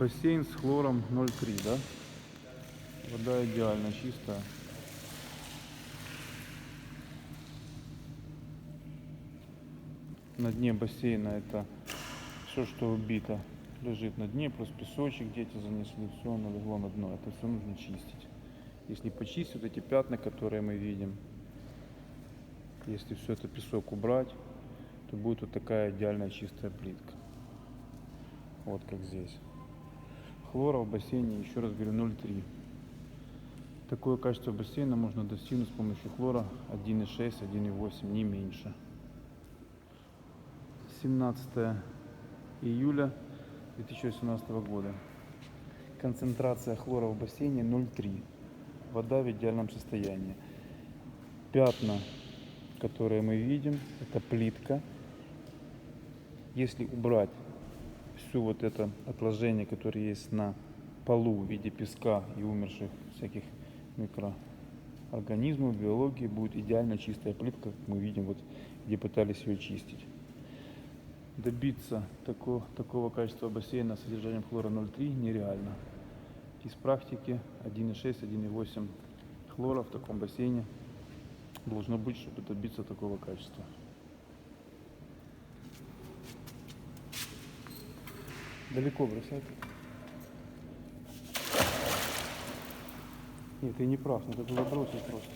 Бассейн с хлором 0,3, да? Вода идеально чистая. На дне бассейна это все, что убито, лежит на дне, плюс песочек дети занесли, все оно легло на дно. Это все нужно чистить. Если почистить эти пятна, которые мы видим, если все это песок убрать, то будет вот такая идеальная чистая плитка. Вот как здесь. Хлора в бассейне, еще раз говорю, 0,3. Такое качество бассейна можно достигнуть с помощью хлора 1,6, 1,8, не меньше. 17 июля 2018 года. Концентрация хлора в бассейне 0,3. Вода в идеальном состоянии. Пятна, которые мы видим, это плитка. Если убрать все вот это отложение, которое есть на полу в виде песка и умерших всяких микроорганизмов, биологии, будет идеально чистая плитка, как мы видим, вот где пытались ее чистить. Добиться такого, такого качества бассейна с содержанием хлора 0,3 нереально. Из практики 1,6, 1,8 хлора в таком бассейне должно быть, чтобы добиться такого качества. Далеко бросать? Нет, ты не прав, надо было бросить просто.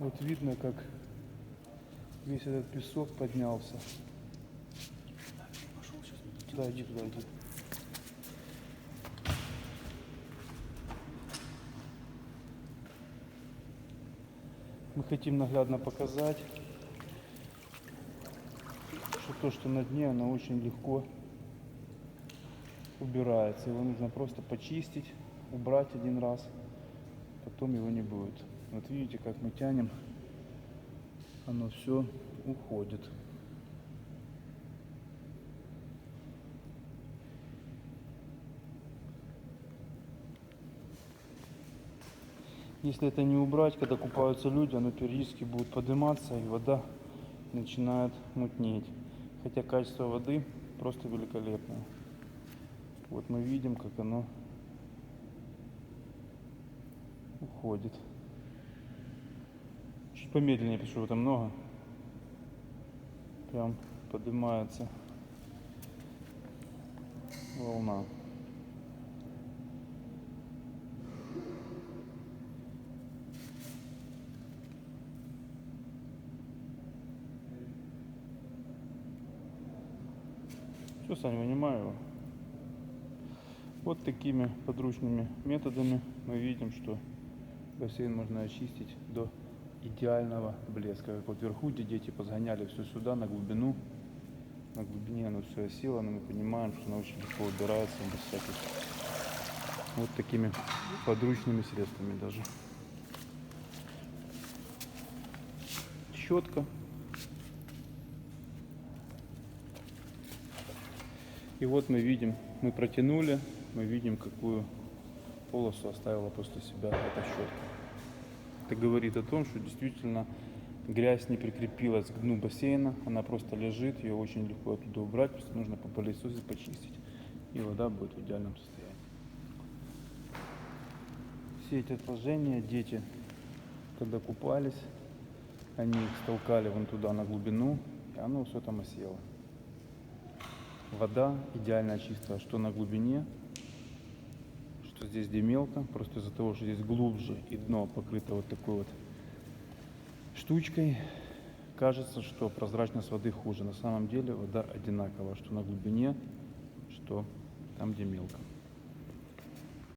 Вот видно, как весь этот песок поднялся. Да, иди туда, иди. Мы хотим наглядно показать, то, что на дне, оно очень легко убирается. Его нужно просто почистить, убрать один раз, потом его не будет. Вот видите, как мы тянем, оно все уходит. Если это не убрать, когда купаются люди, оно периодически будет подниматься и вода начинает мутнеть. Хотя качество воды просто великолепное. Вот мы видим, как оно уходит. Чуть помедленнее пишу, это много. Прям поднимается волна. Все, Саня, вынимаю его. Вот такими подручными методами мы видим, что бассейн можно очистить до идеального блеска. Как вот вверху, где дети позгоняли все сюда, на глубину. На глубине оно все осело, но мы понимаем, что оно очень легко убирается без всяких вот такими подручными средствами даже. Щетка. И вот мы видим, мы протянули, мы видим, какую полосу оставила после себя эта щетка. Это говорит о том, что действительно грязь не прикрепилась к дну бассейна, она просто лежит, ее очень легко оттуда убрать, просто нужно попылесосить, почистить, и вода будет в идеальном состоянии. Все эти отложения дети, когда купались, они их столкали вон туда на глубину, и оно все там осело. Вода идеально чистая, что на глубине, что здесь где мелко, просто из-за того, что здесь глубже и дно покрыто вот такой вот штучкой, кажется, что прозрачность воды хуже. На самом деле вода одинаковая, что на глубине, что там, где мелко.